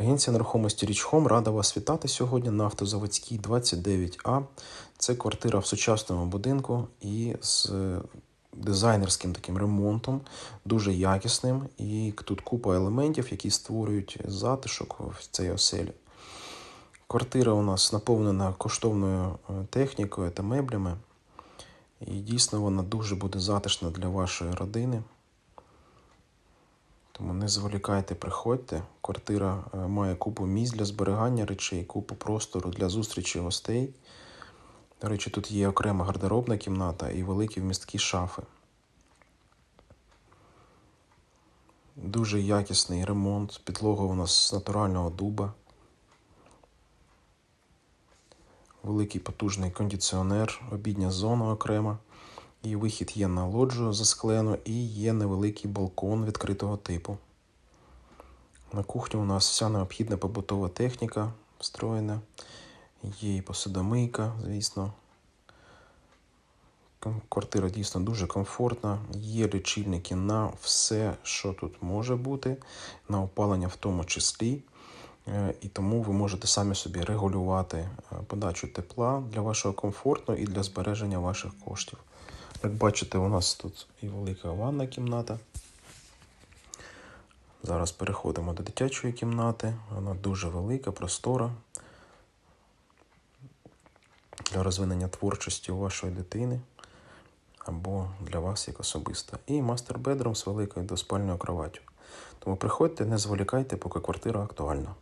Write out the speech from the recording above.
Агенція нерухомості Річхом рада вас вітати сьогодні на автозаводській 29А. Це квартира в сучасному будинку і з дизайнерським таким ремонтом, дуже якісним. І тут купа елементів, які створюють затишок в цій оселі. Квартира у нас наповнена коштовною е, технікою та меблями. І дійсно вона дуже буде затишна для вашої родини. Тому не зволікайте, приходьте. Квартира е, має купу місць для зберігання речей, купу простору для зустрічі гостей. До речі, тут є окрема гардеробна кімната і великі вмісткі шафи. Дуже якісний ремонт. Підлога у нас з натурального дуба. Великий потужний кондиціонер, обідня зона окрема. І вихід є на лоджію засклену, і є невеликий балкон відкритого типу. На кухні у нас вся необхідна побутова техніка встроєна. Є і посудомийка, звісно. Квартира дійсно дуже комфортна. Є лічильники на все, що тут може бути, на опалення в тому числі. Е, І тому ви можете самі собі регулювати е, подачу тепла для вашого комфорту і для збереження ваших коштів. Як бачите, у нас тут і велика ванна кімната. Зараз переходимо до дитячої кімнати. Вона дуже велика, простора. Для розвинення творчості у вашої дитини або для вас як особиста. І мастер бедрум з великою двоспальною кроваттю. Тому приходьте, не зволікайте, поки квартира актуальна.